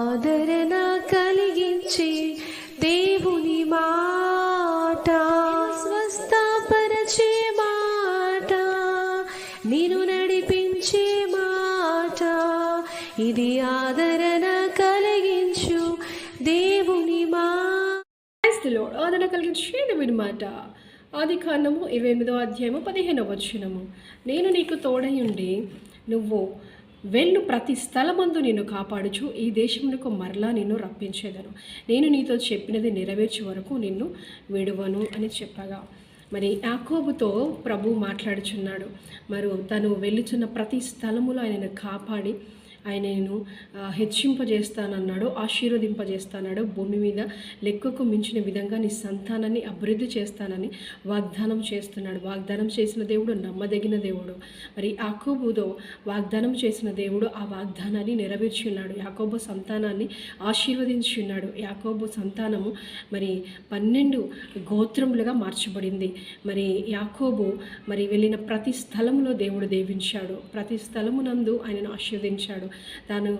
ఆదరణ కలిగించే దేవుని మాట. స్వస్థపరచే మాట. నేను నడిపించే మాట. ఇది ఆదరణ కలిగించు దేవుని మా. క్రైస్తులో ఆదరణ కలిగించేది వినమాట ఆది కాండము ఇరవై ఎనిమిదో అధ్యాయము పదిహేనవ వచనము. నేను నీకు తోడయుండి నువ్వు వెళ్ళు ప్రతి స్థలమందు నిన్ను కాపాడుచు. ఈ దేశమునకు మరలా నిన్ను రప్పించేదను. నేను నీతో చెప్పినది నెరవేర్చే వరకు నిన్ను విడువను అని చెప్పగా. మరి యాకోబుతో ప్రభు మాట్లాడుచున్నాడు. మరి తను వెళ్ళుచున్న ప్రతి స్థలములో ఆయనను కాపాడి ఆయనను హెచ్చింపజేస్తానన్నాడు ఆశీర్వదింపజేస్తానాడు భూమి మీద లెక్కకు మించిన విధంగా నీ సంతానాన్ని అభివృద్ధి చేస్తానని వాగ్దానం చేస్తున్నాడు. వాగ్దానం చేసిన దేవుడు నమ్మదగిన దేవుడు. మరి యాకోబుతో వాగ్దానం చేసిన దేవుడు ఆ వాగ్దానాన్ని నెరవేర్చి ఉన్నాడు. యాకోబు సంతానాన్ని ఆశీర్వదించి ఉన్నాడు. యాకోబు సంతానము మరి పన్నెండు గోత్రములుగా మార్చబడింది. మరి యాకోబు మరి వెళ్ళిన ప్రతి స్థలంలో దేవుడు దేవించాడు. ప్రతి స్థలమునందు ఆయనను ఆశీర్వదించాడు. తాను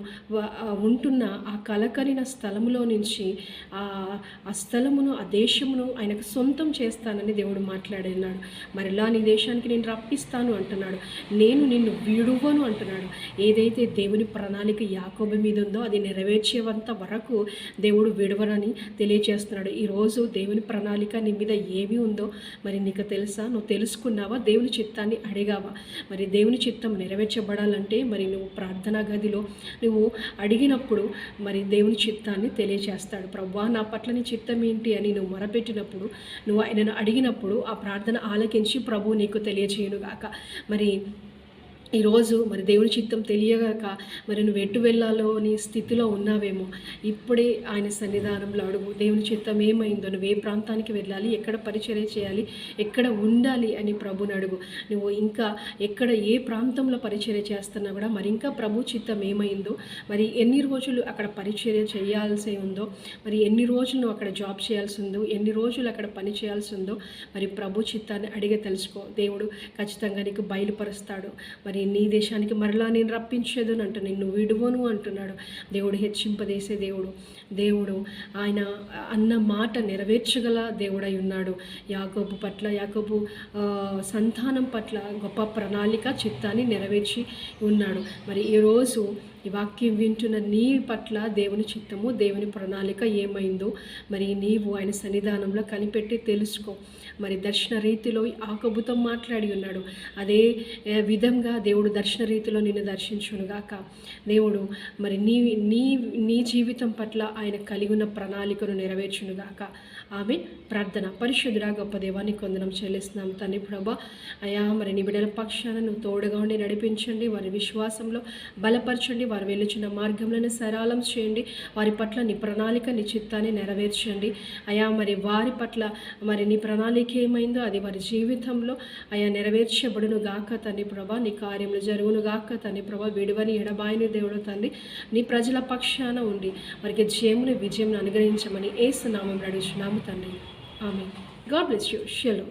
ఉంటున్న ఆ కలకరిన స్థలములో నుంచి ఆ ఆ స్థలమును ఆ దేశమును ఆయనకు సొంతం చేస్తానని దేవుడు మాట్లాడినాడు. మరలా నీ దేశానికి నేను రప్పిస్తాను అంటున్నాడు. నేను నిన్ను విడువను అంటున్నాడు. ఏదైతే దేవుని ప్రణాళిక యాకోబు మీద ఉందో అది నెరవేర్చేంత వరకు దేవుడు విడవనని తెలియజేస్తున్నాడు ఈరోజు దేవుని ప్రణాళిక నీ మీద ఏమి ఉందో మరి నీకు తెలుసా? నువ్వు తెలుసుకున్నావా? దేవుని చిత్తాన్ని అడిగావా? మరి దేవుని చిత్తం నెరవేర్చబడాలంటే మరి నువ్వు ప్రార్థనగా సన్నిధిలో నువ్వు అడిగినప్పుడు మరి దేవుని చిత్తాన్ని తెలియచేస్తాడు. ప్రభా నా పట్ల నీ చిత్తం ఏంటి? అని నువ్వు మొరపెట్టినప్పుడు నువ్వు ఆయనను అడిగినప్పుడు ఆ ప్రార్థన ఆలకించి ప్రభు నీకు తెలియచేయునుగాక. మరి ఈరోజు మరి దేవుని చిత్తం తెలియగాక మరి నువ్వు ఎటు వెళ్ళాలో నీ స్థితిలో ఉన్నావేమో. ఇప్పుడే ఆయన సన్నిధానంలో అడుగు దేవుని చిత్తం ఏమైందో నువ్వు ఏ ప్రాంతానికి వెళ్ళాలి ఎక్కడ పరిచర్య చేయాలి ఎక్కడ ఉండాలి అని ప్రభుని అడుగు. నువ్వు ఇంకా ఎక్కడ ఏ ప్రాంతంలో పరిచర్య చేస్తున్నా కూడా మరి ఇంకా ప్రభు చిత్తం ఏమైందో మరి ఎన్ని రోజులు అక్కడ పరిచర్య చేయాల్సి ఉందో మరి ఎన్ని రోజులు నువ్వు అక్కడ జాబ్ చేయాల్సి ఉందో ఎన్ని రోజులు అక్కడ పని చేయాల్సి ఉందో మరి ప్రభు చిత్తాన్ని అడిగి తెలుసుకో. దేవుడు ఖచ్చితంగా నీకు బయలుపరుస్తాడు. మరి నీ దేశానికి మరలా నేను రప్పించేదని అంట నిన్ను విడువను అంటున్నాడు. దేవుడు హెచ్చింపదేసే దేవుడు. దేవుడు ఆయన అన్న మాట నెరవేర్చగల దేవుడై ఉన్నాడు. యాకోబు పట్ల యాకోబు సంతానం పట్ల గొప్ప ప్రణాళిక చిత్తాన్ని నెరవేర్చి ఉన్నాడు. మరి ఈరోజు ఈ వాక్యం వింటున్న నీ పట్ల దేవుని చిత్తము దేవుని ప్రణాళిక ఏమైందో మరి నీవు ఆయన సన్నిధానంలో కనిపెట్టి తెలుసుకో. మరి దర్శన రీతిలో ఆకబుతం మాట్లాడి ఉన్నాడు. అదే విధంగా దేవుడు దర్శన రీతిలో నిన్ను దర్శించునుగాక దేవుడు మరి నీ నీ నీ జీవితం పట్ల ఆయన కలిగి ఉన్న ప్రణాళికను నెరవేర్చునుగాక ఆమె ప్రార్థన. పరిశుద్ధుడా గొప్ప దేవాన్ని కొందనం చెల్లిస్తున్నాం. తండ్రి ప్రభా అయా మరి నిబిడల పక్షాన నువ్వు తోడుగా ఉండి నడిపించండి. వారి విశ్వాసంలో బలపరచండి. వారు వెళ్ళుచున్న మార్గంలోనే సరళం చేయండి. వారి పట్ల నీ ప్రణాళిక నీ చిత్తాన్ని నెరవేర్చండి. అయా మరి వారి పట్ల మరి నీ ప్రణాళిక ఏమైందో అది వారి జీవితంలో అయా నెరవేర్చబడును గాక తండ్రి ప్రభా. నీ కార్యములు జరుగును గాక తండ్రి ప్రభా. విడువని ఎడబాయిని దేవుడు తండ్రి నీ ప్రజల పక్షాన ఉండి వారికి జయముని విజయం అనుగ్రహించమని ఏసునామం నడుచున్నాము తండ్రి. ఆమె గాడ్ బ్లెస్ యూ. షెలో.